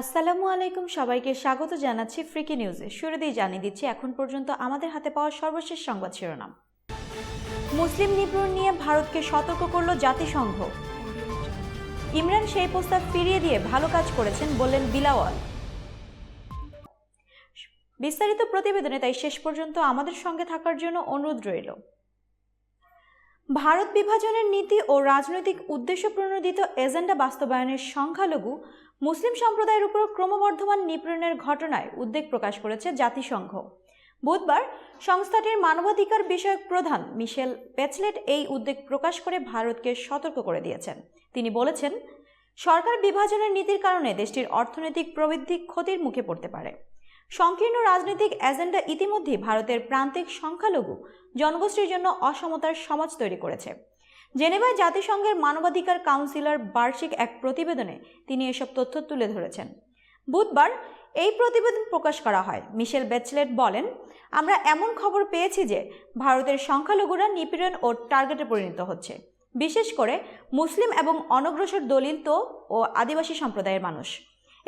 আসসালামু আলাইকুম সবাইকে স্বাগত জানাচ্ছি ফ্রিকি নিউজে। শুরুতেই জানিয়ে দিচ্ছি, এখন পর্যন্ত আমাদের হাতে পাওয়া সর্বশেষ সংবাদ শিরোনাম। মুসলিম নিপীড়ন নিয়ে ভারতকে সতর্ক করল জাতিসংঘ। ইমরান সেই প্রস্তাব ফিরিয়ে দিয়ে ভালো কাজ করেছেন বললেন বিলাওয়াল। বিস্তারিত প্রতিবেদনে তাই শেষ পর্যন্ত আমাদের সঙ্গে থাকার জন্য অনুরোধ রইল। ভারত বিভাজনের নীতি ও রাজনৈতিক উদ্দেশ্য প্রণোদিত এজেন্ডা বাস্তবায়নের সংখ্যালঘু মুসলিম সম্প্রদায়ের উপর ক্রমবর্ধমান নিপীড়নের ঘটনায় উদ্বেগ প্রকাশ করেছে জাতিসংঘ। বুধবার সংস্থাটির মানবাধিকার বিষয়ক প্রধান মিশেল পেচলেট এই উদ্বেগ প্রকাশ করে ভারতকে সতর্ক করে দিয়েছেন। তিনি বলেছেন, সরকার বিভাজনের নীতির কারণে দেশটির অর্থনৈতিক প্রবৃদ্ধি ক্ষতির মুখে পড়তে পারে। সংকীর্ণ রাজনৈতিক এজেন্ডা ইতিমধ্যে ভারতের প্রান্তিক সংখ্যালঘু জনগোষ্ঠীর জন্য অসমতার সমাজ তৈরি করেছে। জেনেভায় জাতিসংঘের মানবাধিকার কাউন্সিলর বার্ষিক এক প্রতিবেদনে তিনি এসব তথ্য তুলে ধরেছেন। বুধবার এই প্রতিবেদন প্রকাশ করা হয়। মিশেল বেচলেট বলেন, আমরা এমন খবর পেয়েছি যে ভারতের সংখ্যালঘুরা নিপীড়ন ও টার্গেটে পরিণত হচ্ছে। বিশেষ করে মুসলিম এবং অনগ্রসর দলিত ও আদিবাসী সম্প্রদায়ের মানুষ।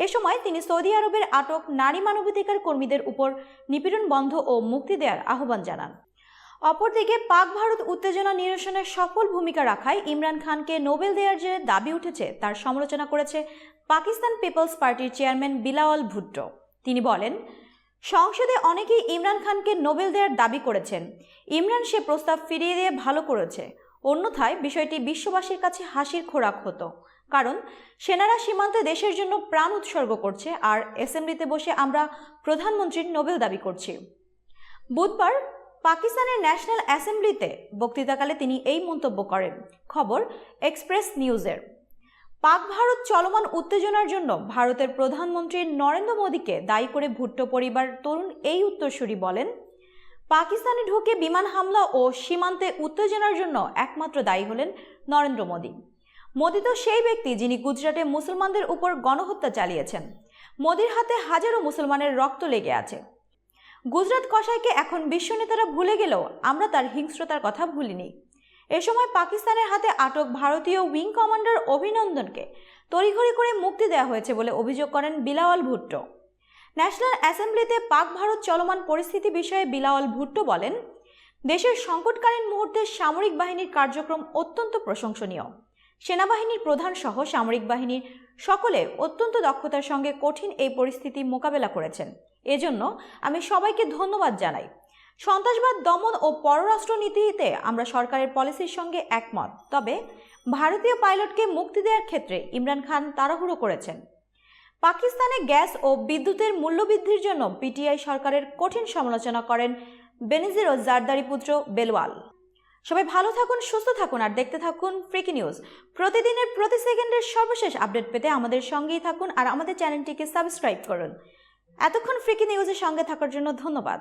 এ সময় তিনি সৌদি আরবের আটক নারী মানবাধিকার কর্মীদের উপর নিপীড়ন বন্ধ ও মুক্তি দেওয়ার আহ্বান জানান। অপরদিকে, পাক ভারত উত্তেজনা নিরসনে সফল ভূমিকা রাখায় ইমরান খানকে নোবেল দেওয়ার যে দাবি উঠেছে, তার সমালোচনা করেছে পাকিস্তান পিপলস পার্টির চেয়ারম্যান বিলাওয়াল ভুট্টো। তিনি বলেন, সংসদে অনেকেই ইমরান খানকে নোবেল দেওয়ার দাবি করেছেন। ইমরান সে প্রস্তাব ফিরিয়ে দিয়ে ভালো করেছে। অন্যথায় বিষয়টি বিশ্ববাসীর কাছে হাসির খোরাক হতো। কারণ সেনারা সীমান্তে দেশের জন্য প্রাণ উৎসর্গ করছে আর অ্যাসেম্বলিতে বসে আমরা প্রধানমন্ত্রীর নোবেল দাবি করছি। বুধবার পাকিস্তানের ন্যাশনাল অ্যাসেম্বলিতে বক্তৃতাকালে তিনি এই মন্তব্য করেন। খবর এক্সপ্রেস নিউজের। পাক ভারত চলমান উত্তেজনার জন্য ভারতের প্রধানমন্ত্রী নরেন্দ্র মোদীকে দায়ী করে ভুট্টো পরিবার তরুণ এই উত্তরসূরি বলেন, পাকিস্তানে ঢুকে বিমান হামলা ও সীমান্তে উত্তেজনার জন্য একমাত্র দায়ী হলেন নরেন্দ্র মোদী। মোদী তো সেই ব্যক্তি যিনি গুজরাটে মুসলমানদের উপর গণহত্যা চালিয়েছেন। মোদির হাতে হাজারো মুসলমানের রক্ত লেগে আছে। গুজরাট কসাইকে এখন বিশ্ব নেতারা ভুলে গেলেও আমরা তার হিংস্রতার কথা ভুলিনি। এ সময় পাকিস্তানের হাতে আটক ভারতীয় উইং কমান্ডার অভিনন্দনকে তড়িঘড়ি করে মুক্তি দেওয়া হয়েছে বলে অভিযোগ করেন বিলাওয়াল ভুট্টো। ন্যাশনাল অ্যাসেম্বলিতে পাক ভারত চলমান পরিস্থিতি বিষয়ে বিলাওয়াল ভুট্টো বলেন, দেশের সংকটকালীন মুহূর্তে সামরিক বাহিনীর কার্যক্রম অত্যন্ত প্রশংসনীয়। সেনাবাহিনীর প্রধান সহ সামরিক বাহিনীর সকলে অত্যন্ত দক্ষতার সঙ্গে কঠিন এই পরিস্থিতি মোকাবেলা করেছেন। এজন্য আমি সবাইকে ধন্যবাদ জানাই। সন্ত্রাসবাদ, দমন ও পররাষ্ট্র নীতিতে আমরা সরকারের পলিসির সঙ্গে একমত। তবে ভারতীয় পাইলটকে মুক্তি দেওয়ার ক্ষেত্রে ইমরান খান তাড়াহুড়ো করেছেন। পাকিস্তানে গ্যাস ও বিদ্যুতের মূল্যবৃদ্ধির জন্য পিটিআই সরকারের কঠিন সমালোচনা করেন বেনিজির ও জারদারি পুত্র বেলওয়াল। সবাই ভালো থাকুন, সুস্থ থাকুন, আর দেখতে থাকুন ফ্রিকি নিউজ প্রতিদিনের প্রতি সেকেন্ডের সর্বশেষ আপডেট পেতে আমাদের সঙ্গেই থাকুন, আর আমাদের চ্যানেলটিকে সাবস্ক্রাইব করুন। এতক্ষণ ফ্রিকি নিউজের সঙ্গে থাকার জন্য ধন্যবাদ।